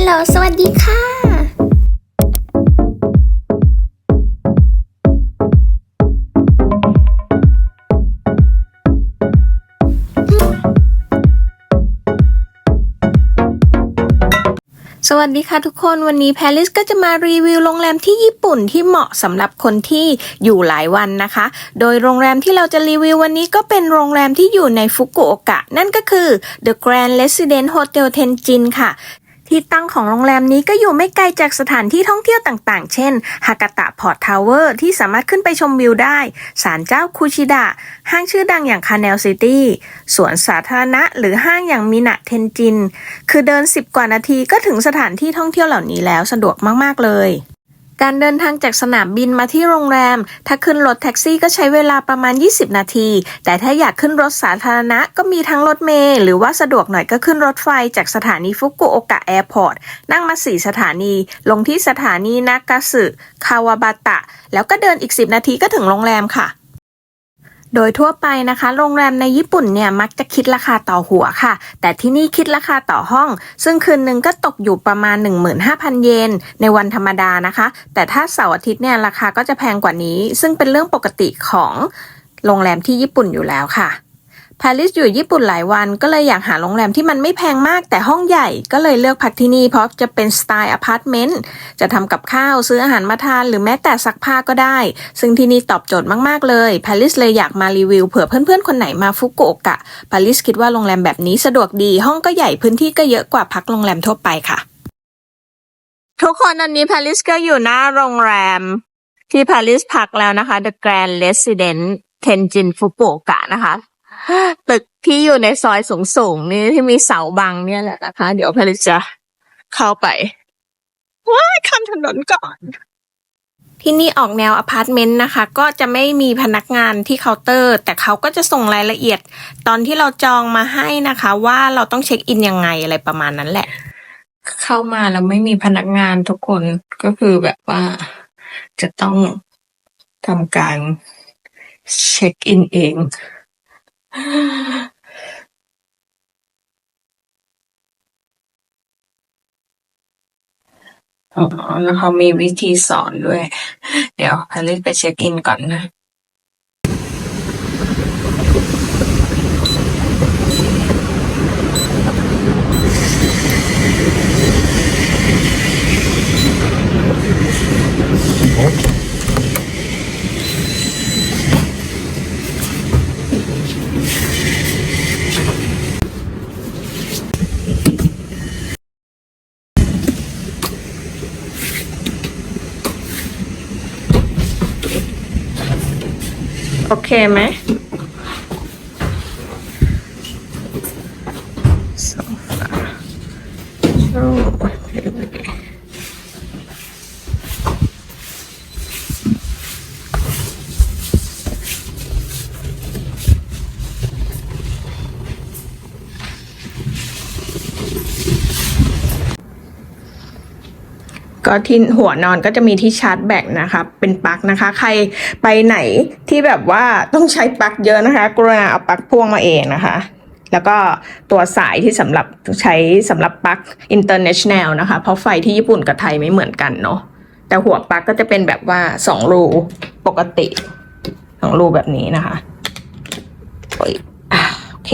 ลโหล สวัสดีค่ะสวัสดีค่ะทุกคนวันนี้แพรลิสก็จะมารีวิวโรงแรมที่ญี่ปุ่นที่เหมาะสำหรับคนที่อยู่หลายวันนะคะ โดยโรงแรมที่เราจะรีวิววันนี้ก็เป็นโรงแรมที่อยู่ในฟุกุโอกะ นั่นก็คือ The Grand Residence Hotel Tenjin ค่ะ ที่ตั้งของโรงแรมนี้ก็อยู่ไม่ไกลจากสถานที่ท่องเที่ยวต่างๆ เช่นฮากาตะพอร์ตทาวเวอร์ที่สามารถขึ้นไปชมวิวได้ศาลเจ้าคูชิดะ ห้างชื่อดังอย่างคาเนลซิตี้สวนสาธารณะ หรือห้างอย่างมินะเทนจิน คือเดิน 10 กว่านาทีก็ถึงสถานที่ท่องเที่ยวเหล่านี้แล้วสะดวกมากๆเลย การเดินทางจากสนามบินมาที่โรงแรม ถ้าขึ้นรถแท็กซี่ก็ใช้เวลาประมาณ 20 นาที แต่ถ้าอยากขึ้นรถสาธารณะก็มีทั้งรถเมล์หรือว่าสะดวกหน่อยก็ขึ้นรถไฟจากสถานีฟุกุโอกะแอร์พอร์ต นั่งมา 4 สถานี ลงที่สถานีนากาสึคาวาบาตะ แล้วก็เดินอีก 10 นาทีก็ถึงโรงแรมค่ะ โดยทั่วไปนะคะ โรงแรมในญี่ปุ่นเนี่ยมักจะคิดราคาต่อหัวค่ะ แต่ที่นี่คิดราคาต่อห้อง ซึ่งคืนหนึ่งก็ตกอยู่ประมาณ 15,000 เยนในวันธรรมดานะคะ แต่ถ้าเสาร์อาทิตย์เนี่ยราคาก็จะแพงกว่านี้ ซึ่งเป็นเรื่องปกติของโรงแรมที่ญี่ปุ่นอยู่แล้วค่ะ พาริสอยู่ญี่ปุ่นหลายวันก็เลยอยากหาโรงแรมที่มันไม่แพงมากแต่ห้องใหญ่ก็เลยเลือกพักที่นี่เพราะจะเป็นสไตล์อพาร์ตเมนต์จะทำกับข้าวซื้ออาหารมาทานหรือแม้แต่ซักผ้าก็ได้ ซึ่งที่นี่ตอบโจทย์มากๆเลยพาริสเลยอยากมารีวิวเผื่อเพื่อนๆคนไหนมาฟุกุโอกะพาริสคิดว่าโรงแรมแบบนี้สะดวกดีห้องก็ใหญ่พื้นที่ก็เยอะกว่าพักโรงแรมทั่วไปค่ะ ทุกคนอันนี้พาริสก็อยู่หน้าโรงแรม ที่พาริสพักแล้วนะคะ The Grand Residence Tenjin Fukuoka นะคะ ตึกที่อยู่ในซอยสูงๆนี่ที่มีเสาบังเนี่ยแหละนะคะ เดี๋ยวพาริสจะเข้าไปว้ายข้ามถนนก่อน ที่นี่ออกแนวอพาร์ตเมนต์นะคะ ก็จะไม่มีพนักงานที่เคาน์เตอร์ แต่เขาก็จะส่งรายละเอียด ตอนที่เราจองมาให้นะคะ ว่าเราต้องเช็คอินยังไงอะไรประมาณนั้นแหละ เข้ามาแล้วไม่มีพนักงานทุกคนก็คือแบบว่าจะต้องทำการเช็คอินเอง อ๋อ แล้วเขามีวิธีสอนด้วย เดี๋ยวพาริสไปเช็คอินก่อนนะ เคไหม ก็ที่หัวนอนก็จะมีที่ชาร์จแบตนะคะเป็นปลั๊กนะคะ ใครไปไหนที่แบบว่าต้องใช้ปลั๊กเยอะนะคะ กรุณาเอาปลั๊กพ่วงมาเองนะคะ แล้วก็ตัวสายที่สำหรับใช้สำหรับปลั๊ก international นะคะ เพราะไฟที่ญี่ปุ่นกับไทยไม่เหมือนกันเนาะแต่หัวปลั๊กก็จะเป็นแบบว่าสองรูปกติสองรูแบบนี้นะคะโอ้ยโอเค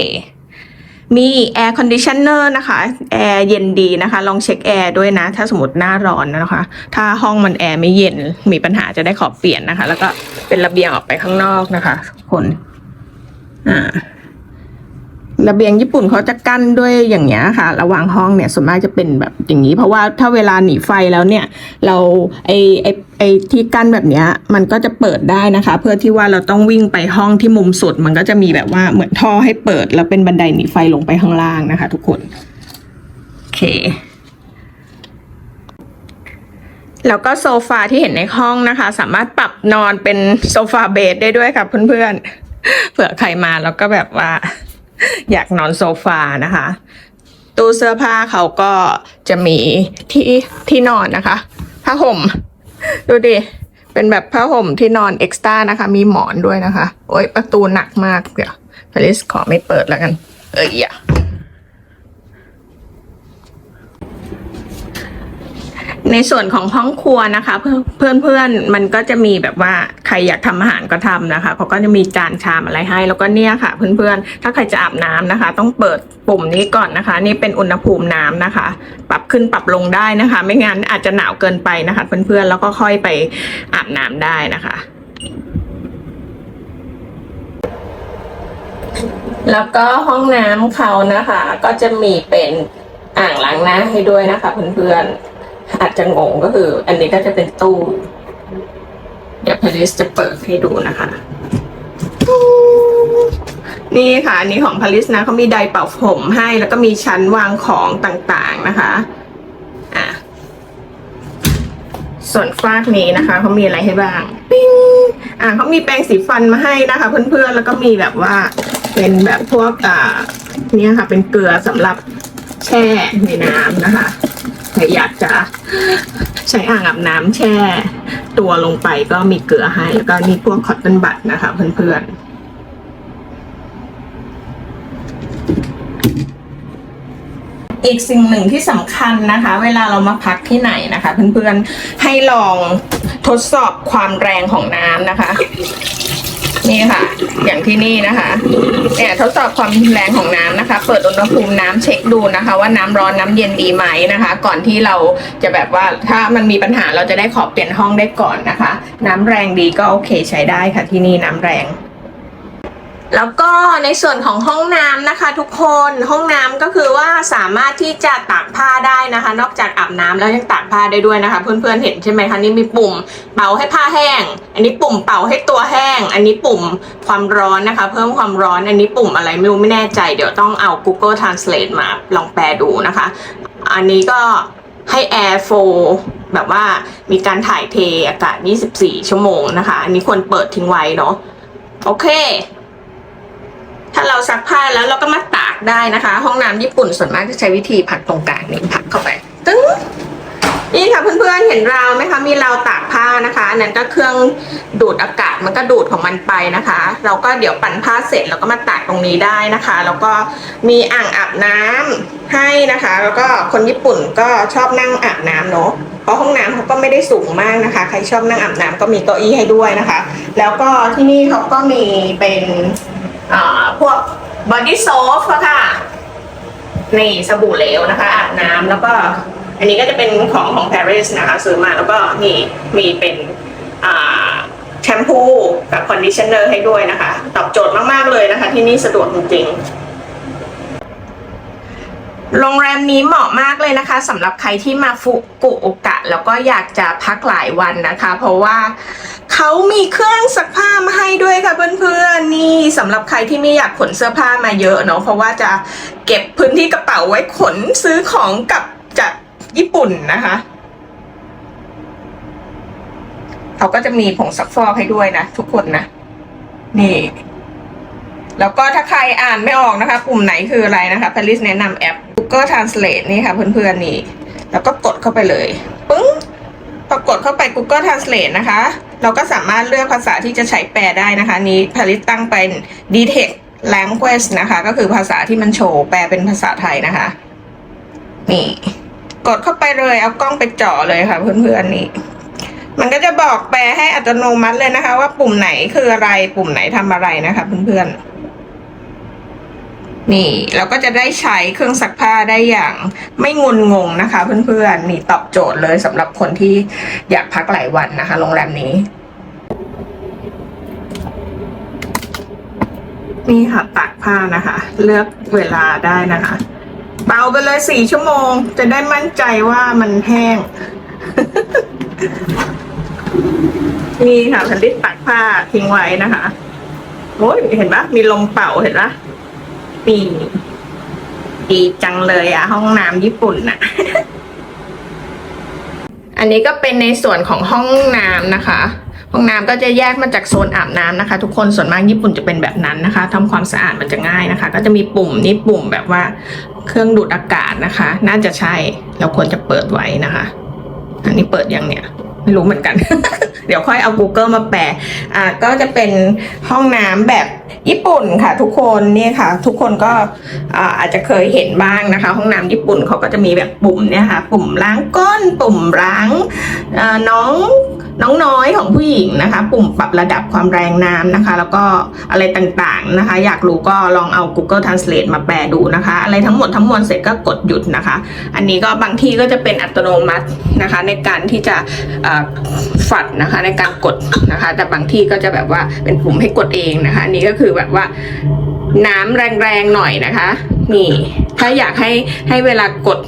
มีแอร์คอนดิชเนอร์นะคะ แอร์เย็นดีนะคะ ลองเช็คแอร์ด้วยนะ ถ้าสมมติหน้าร้อนนะคะ ถ้าห้องมันแอร์ไม่เย็น มีปัญหาจะได้ขอเปลี่ยนนะคะ แล้วก็เป็นระเบียงออกไปข้างนอกนะคะทุกคนอ่า ระเบียงญี่ปุ่นเขาจะกั้นด้วยอย่างเงี้ยค่ะ ระหว่างห้องเนี่ยส่วนมากจะเป็นแบบอย่างนี้ เพราะว่าถ้าเวลาหนีไฟแล้วเนี่ย เราไอไอไอที่กั้นแบบเนี้ยมันก็จะเปิดได้นะคะ เพื่อที่ว่าเราต้องวิ่งไปห้องที่มุมสุด มันก็จะมีแบบว่าเหมือนท่อให้เปิด แล้วเป็นบันไดหนีไฟลงไปข้างล่างนะคะ ทุกคนโอเคแล้วก็โซฟาที่เห็นในห้องนะคะ สามารถปรับนอนเป็นโซฟาเบดได้ด้วยค่ะเพื่อนๆเผื่อใครมาแล้วก็แบบว่า อยากนอนโซฟานะคะ ตู้เสื้อผ้าเขาก็จะมีที่ที่นอนนะคะผ้าห่ม ดูดิ เป็นแบบผ้าห่มที่นอนเอ็กซ์ต้านะคะ มีหมอนด้วยนะคะ โอ้ยประตูหนักมากเดี๋ยวพลิสขอไม่เปิดแล้วกัน เอ้ยอย่ ในส่วนของห้องครัวนะคะ เพื่อนเพื่อนมันก็จะมีแบบว่าใครอยากทำอาหารก็ทำนะคะเขาก็จะมีจานชามอะไรให้ แล้วก็เนี่ยค่ะ เพื่อนเพื่อนถ้าใครจะอาบน้ำนะคะ ต้องเปิดปุ่มนี้ก่อนนะคะ นี่เป็นอุณหภูมิน้ำนะคะ ปรับขึ้นปรับลงได้นะคะ ไม่งั้นอาจจะหนาวเกินไปนะคะ เพื่อนเพื่อนแล้วก็ค่อยไปอาบน้ำได้นะคะแล้วก็ห้องน้ำเขานะคะ ก็จะมีเป็นอ่างล้างหน้าให้ด้วยนะคะเพื่อนๆ อาจจะงงก็คือ อันนี้ก็จะเป็นตู้ เดี๋ยวพลิสจะเปิดให้ดูนะคะ นี่ค่ะ อันนี้ของพลิสนะเขามีไดร์เป่าผมให้ แล้วก็มีชั้นวางของต่างๆนะคะอะส่วนฟากนี้นะคะเขามีอะไรให้บ้างปิ้งอะเขามีแปรงสีฟันมาให้นะคะ เพื่อนๆแล้วก็มีแบบว่า เป็นแบบพวกอ่าเนี่ยค่ะ เป็นเกลือสำหรับแช่ในน้ำนะคะ ใครอยากจะใช้อ่างอาบน้ำแช่ ตัวลงไปก็มีเกลือให้ แล้วก็มีพวกคอตตอนบัดนะคะเพื่อนๆอีกสิ่งหนึ่งที่สำคัญนะคะ เวลาเรามาพักที่ไหนนะคะ เพื่อนๆให้ลองทดสอบความแรงของน้ำนะคะ นี่ค่ะ อย่างที่นี่นะคะเนี่ยทดสอบความแรงของน้ำนะคะ เปิดอุณหภูมิน้ำเช็คดูนะคะ ว่าน้ำร้อนน้ำเย็นดีไหมนะคะ ก่อนที่เราจะแบบว่าถ้ามันมีปัญหาเราจะได้ขอเปลี่ยนห้องได้ก่อนนะคะ น้ำแรงดีก็โอเคใช้ได้ค่ะที่นี่น้ำแรง แล้วก็ในส่วนของห้องน้ำนะคะ ทุกคนห้องน้ำก็คือว่าสามารถที่จะตากผ้าได้นะคะ นอกจากอาบน้ำแล้วยังตากผ้าได้ด้วยนะคะ เพื่อนๆเห็นใช่ไหมคะนี่มีปุ่มเป่าให้ผ้าแห้ง อันนี้ปุ่มเป่าให้ตัวแห้ง อันนี้ปุ่มความร้อนนะคะ เพิ่มความร้อนอันนี้ปุ่มอะไรไม่รู้ไม่แน่ใจ เดี๋ยวต้องเอา Google Translate มาลองแปลดูนะคะ อันนี้ก็ให้ air flow แบบว่ามีการถ่ายเทอากาศ 24 ชั่วโมงนะคะ อันนี้ควรเปิดทิ้งไว้เนาะโอเค ถ้าเราซักผ้าแล้วเราก็มาตากได้นะคะ ห้องน้ำญี่ปุ่นส่วนมากจะใช้วิธีผักตรงกลางนี่ผักเข้าไป ตึ้งนี่ค่ะเพื่อนๆเห็นราวไหมคะมีราวตากผ้านะคะอันนั้นก็เครื่องดูดอากาศมันก็ดูดของมันไปนะคะ เราก็เดี๋ยวปั่นผ้าเสร็จเราก็มาตากตรงนี้ได้นะคะ แล้วก็มีอ่างอาบน้ำให้นะคะ แล้วก็คนญี่ปุ่นก็ชอบนั่งอาบน้ำเนาะเพราะห้องน้ำเขาก็ไม่ได้สูงมากนะคะ ใครชอบนั่งอาบน้ำก็มีเก้าอี้ให้ด้วยนะคะ แล้วก็ที่นี่เขาก็มีเป็น พวกบอดี้โซฟค่ะ นี่สบู่เหลวนะคะอาบน้ำแล้วก็ อันนี้ก็จะเป็นของของ Paris นะคะซื้อมาแล้วก็มีมีเป็นแชมพูกับคอนดิชเนอร์ให้ด้วยนะคะ ตอบโจทย์มาก ๆ เลยนะคะ ที่นี่สะดวกจริงๆ โรงแรมนี้เหมาะมากเลยนะคะสำหรับใครที่มาฟุกุโอกะ แล้วก็อยากจะพักหลายวันนะคะ เพราะว่าเขามีเครื่องซักผ้ามาให้ด้วยค่ะเพื่อนๆนี่สำหรับใครที่ไม่อยากขนเสื้อผ้ามาเยอะเนาะเพราะว่าจะเก็บพื้นที่กระเป๋าไว้ขนซื้อของกลับจากญี่ปุ่นนะคะเขาก็จะมีผงซักฟอกให้ด้วยนะทุกคนนะนี่ แล้วก็ถ้าใครอ่านไม่ออกนะคะปุ่มไหนคืออะไรนะคะพลิสแนะนำแอป Google Translate นี่ค่ะเพื่อนๆนี่ แล้วก็กดเข้าไปเลยปึ้งพอกดเข้าไป Google Translate นะคะ เราก็สามารถเลือกภาษาที่จะใช้แปลได้นะคะ นี้พลิสตั้งเป็น Detect Language นะคะ ก็คือภาษาที่มันโชว์แปลเป็นภาษาไทยนะคะ นี่ กดเข้าไปเลย เอากล้องไปเจาะเลยค่ะ เพื่อนๆนี่มันก็จะบอกแปลให้อัตโนมัติเลยนะคะ ว่าปุ่มไหนคืออะไรปุ่มไหนทำอะไรนะคะ เพื่อนๆ นี่เราก็จะได้ใช้เครื่องซักผ้าได้อย่างไม่งุนงงนะคะ เพื่อนๆนี่ตอบโจทย์เลยสำหรับคนที่อยากพักหลายวันนะคะ โรงแรมนี้ นี่ค่ะตากผ้านะคะ เลือกเวลาได้นะคะ เบาไปเลยสี่ชั่วโมง จะได้มั่นใจว่ามันแห้งนี่ค่ะฉันได้ตักผ้าทิ้งไว้นะคะโอ้ยเห็นปะมีลมเป่าเห็นปะ นี่ดีจังเลยอะห้องน้ำญี่ปุ่นนะอันนี้ก็เป็นในส่วนของห้องน้ำนะคะ ห้องน้ำก็จะแยกมาจากโซนอาบน้ำนะคะ ทุกคนส่วนมากญี่ปุ่นจะเป็นแบบนั้นนะคะทำความสะอาดมันจะง่ายนะคะ ก็จะมีปุ่มนี่ปุ่มแบบว่าเครื่องดูดอากาศนะคะ น่าจะใช่เราควรจะเปิดไว้นะคะ อันนี้เปิดยังเนี่ยไม่รู้เหมือนกัน เดี๋ยวค่อยเอา Google มาแปลอ่าก็จะเป็นห้องน้ำแบบ ญี่ปุ่นค่ะ ทุกคนเนี่ยค่ะ ทุกคนก็อาจจะเคยเห็นบ้างนะคะ ห้องน้ำญี่ปุ่นเขาก็จะมีแบบปุ่มเนี่ยค่ะ ปุ่มล้างก้น ปุ่มล้างน้องน้องน้อยของผู้หญิงนะคะ ปุ่มปรับระดับความแรงน้ำนะคะ แล้วก็อะไรต่างๆนะคะ อยากรู้ก็ลองเอา Google Translate มาแปลดูนะคะ อะไรทั้งหมดทั้งมวลเสร็จก็กดหยุดนะคะ อันนี้ก็บางที่ก็จะเป็นอัตโนมัตินะคะ ในการที่จะฝัดนะคะในการกดนะคะ แต่บางที่ก็จะแบบว่าเป็นปุ่มให้กดเองนะคะ อันนี้ก็คือแบบว่าน้ำแรงๆหน่อยนะคะ นี่ ถ้าอยากให้ให้เวลากด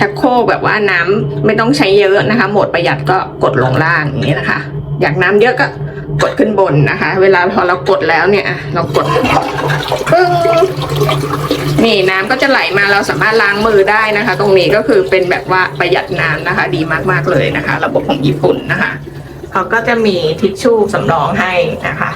ชักโครกแบบว่าน้ำไม่ต้องใช้เยอะนะคะโหมดประหยัดก็กดลงล่างอย่างนี้นะคะ อยากน้ำเยอะก็กดขึ้นบนนะคะ เวลาพอเรากดแล้วเนี่ย เรากดปึ้งนี่น้ำก็จะไหลมาเราสามารถล้างมือได้นะคะ ตรงนี้ก็คือเป็นแบบว่าประหยัดน้ำนะคะ ดีมากๆเลยนะคะ ระบบของญี่ปุ่นนะคะเขาก็จะมีทิชชู่สำรองให้นะคะ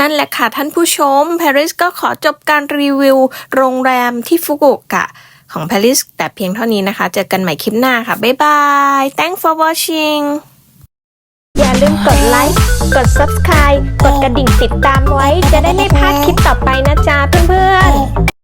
นั่นแหละค่ะท่านผู้ชม Paris ก็ขอจบการรีวิวโรงแรมที่ฟุกุโอกะของ Paris แต่เพียงเท่านี้นะคะ เจอกันใหม่คลิปหน้าค่ะ บ๊ายบาย thanks for watching อย่าลืมกดไลค์ กด Subscribe กดกระดิ่งติดตามไว้ จะได้ไม่พลาดคลิปต่อไปนะจ๊ะเพื่อนๆ